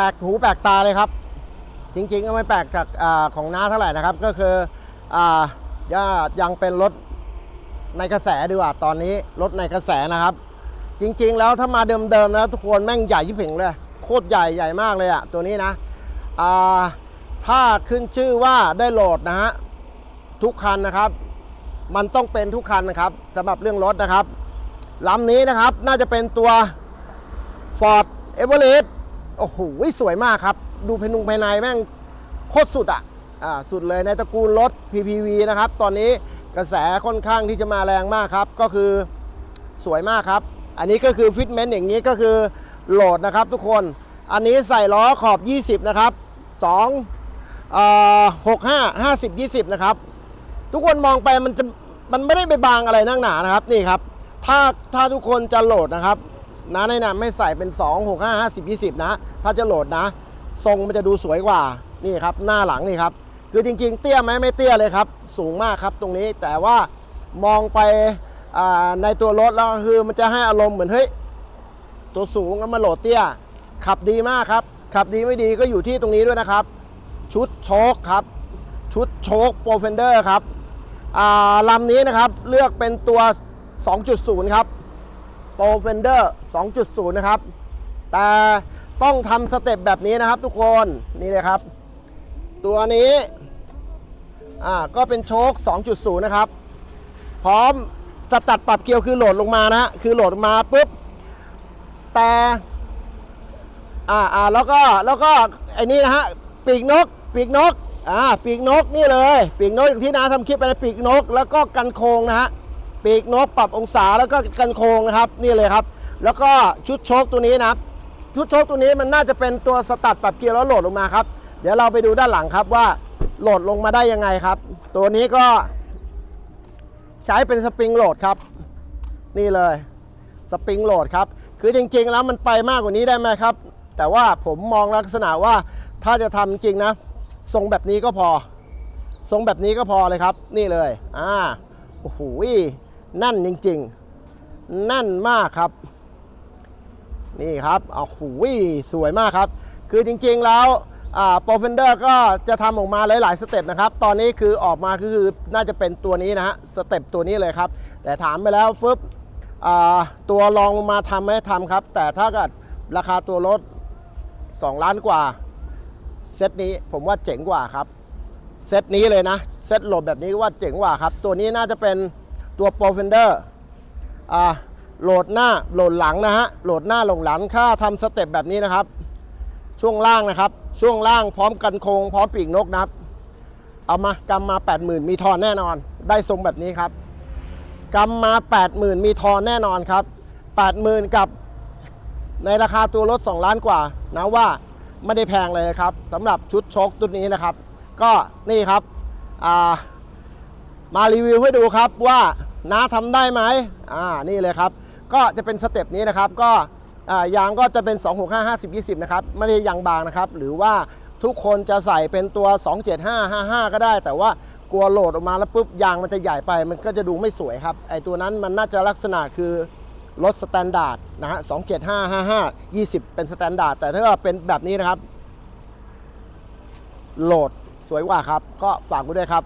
แปลกหูแปลกตาเลยครับ จริงๆก็ไม่แปลกจากอของน้าเท่าไหร่นะครับ ก็คืออย่ายังเป็นรถในกระแสดีกว่าตอนนี้รถในกระแสนะครับ จริงๆ แล้วถ้ามาเดิมๆแล้วทุกคนแม่งใหญ่ยิ่งเลย โคตรใหญ่ใหญ่มากเลยอะตัวนี้นะถ้าขึ้นชื่อว่าได้โหลดนะฮะทุกคันนะครับ มันต้องเป็นทุกคันนะครับสำหรับเรื่องรถนะครับลำนี้นะครับน่าจะเป็นตัว Ford e v e r e s t โอ้โหสวยมากครับ ดูภายนุงภายในแม่งโคตรสุดอะอ่าสุดเลยในตระกูลรถ PPV นะครับ ตอนนี้กระแสค่อนข้างที่จะมาแรงมากครับ ก็คือสวยมากครับ อันนี้ก็คือฟิตเมนต์อย่างนี้ก็คือโหลดนะครับทุกคน อันนี้ใส่ล้อขอบ 20 นะครับ2เอ่อ65 50 20 นะครับ ทุกคนมองไปมันจะมันไม่ได้ไปบางอะไรนักหนานะครับนี่ครับ ถ้าถ้าทุกคนจะโหลดนะครับ นะแนะนไม่ใส่เป็น 2 6 5 50 20 นะ ถ้าจะโหลดนะ ทรงมันจะดูสวยกว่านี่ครับหน้าหลังนี่ครับ คือจริง ๆ เตี้ยไหมไม่เตี้ยเลยครับ สูงมากครับตรงนี้แต่ว่ามองไปในตัวรถแล้วคือมันจะให้อารมณ์เหมือนเฮ้ยตัวสูงแล้วมาโหลดเตี้ย ขับดีมากครับ ขับดีไม่ดีก็อยู่ที่ตรงนี้ด้วยนะครับ ชุดโชคครับ ชุดโชคโปรเฟนเดอร์ครับลำนี้นะครับเลือกเป็นตัว 2.0 ครับ โปรเฟนเดอร์2.0 นะครับ แต่ต้องทำสเต็ปแบบนี้นะครับทุกคนนี่เลยครับ ตัวนี้อ่าก็เป็นโชค2.0 นะครับ พร้อมสตัดปรับเกียวคือโหลดลงมานะฮะคือโหลดมาปุ๊บ แต่อ่าอ่าแล้วก็แล้วก็ไอ้นี่นะฮะปีกนกปีกนกอ่าปีกนกนี่เลย ปีกนกอย่างที่น้าทำคลิปไปนปีกนก แล้วก็กันโคงนะฮะ ปีกนกปรับองศาแล้วก็กันโคงนะครับนี่เลยครับ แล้วก็ชุดโชคตัวนี้นะครับชุดโชคตัวนี้มันน่าจะเป็นตัวสตัดปรับเกียร์แล้วโหลดลงมาครับเดี๋ยวเราไปดูด้านหลังครับว่าโหลดลงมาได้ยังไงครับ ตัวนี้ก็ใช้เป็นสปริงโหลดครับ นี่เลยสปริงโหลดครับ คือจริงๆแล้วมันไปมากกว่านี้ได้ไหมครับ แต่ว่าผมมองลักษณะว่าถ้าจะทำจริงนะ ทรงแบบนี้ก็พอ ทรงแบบนี้ก็พอเลยครับ นี่เลย อ่า โอ้โห นั่นจริงๆ นั่นมากครับ นี่ครับโอ้โหสวยมากครับ คือจริงๆแล้วโปรเฟนเดอร์ก็จะทำออกมาหลาย ๆ สเต็ปนะครับ ตอนนี้คือออกมาคือน่าจะเป็นตัวนี้นะฮะสเต็ปตัวนี้เลยครับ แต่ถามไปแล้วปุ๊บตัวรองมาทำไหมทำครับ แต่ถ้าเกิดราคาตัวรถ 2 ล้านกว่า เซตนี้ผมว่าเจ๋งกว่าครับ เซตนี้เลยนะ เซตโหลดแบบนี้ว่าเจ๋งกว่าครับ ตัวนี้น่าจะเป็น ตัวโปรเฟนเดอร์อ่าโหลดหน้าโหลดหลังนะฮะโหลดหน้าโหลดหลังค่าทำสเต็ปแบบนี้นะครับ ช่วงล่างนะครับ ช่วงล่างพร้อมกันโครงพร้อมปีกนกนะครับ เอามากำมา 80,000 มีทอนแน่นอน ได้ทรงแบบนี้ครับกำมา 80,000 มีทอนแน่นอนครับ 80,000 กับในราคาตัวรถ 2 ล้านกว่านะว่าไม่ได้แพงเลยนะครับสำหรับชุดโชคตัวนี้นะครับ ก็นี่ครับามารีวิวให้ดูครับว่า น้าทำได้ไหมอ่านี่เลยครับ ก็จะเป็นสเต็ปนี้นะครับก็อ่ายางก็จะเป็น 265 50 20 นะครับ ไม่ได้ยางบางนะครับ หรือว่าทุกคนจะใส่เป็นตัว 275 55 ก็ได้ แต่ว่ากลัวโหลดออกมาแล้วปุ๊บยางมันจะใหญ่ไป มันก็จะดูไม่สวยครับ ไอตัวนั้นมันน่าจะลักษณะคือรถสแตนดาร์ดนะฮะ 275 55 20 เป็นสแตนดาร์ด แต่ถ้าเป็นแบบนี้นะครับ โหลดสวยกว่าครับ ก็ฝากไว้ด้วยครับ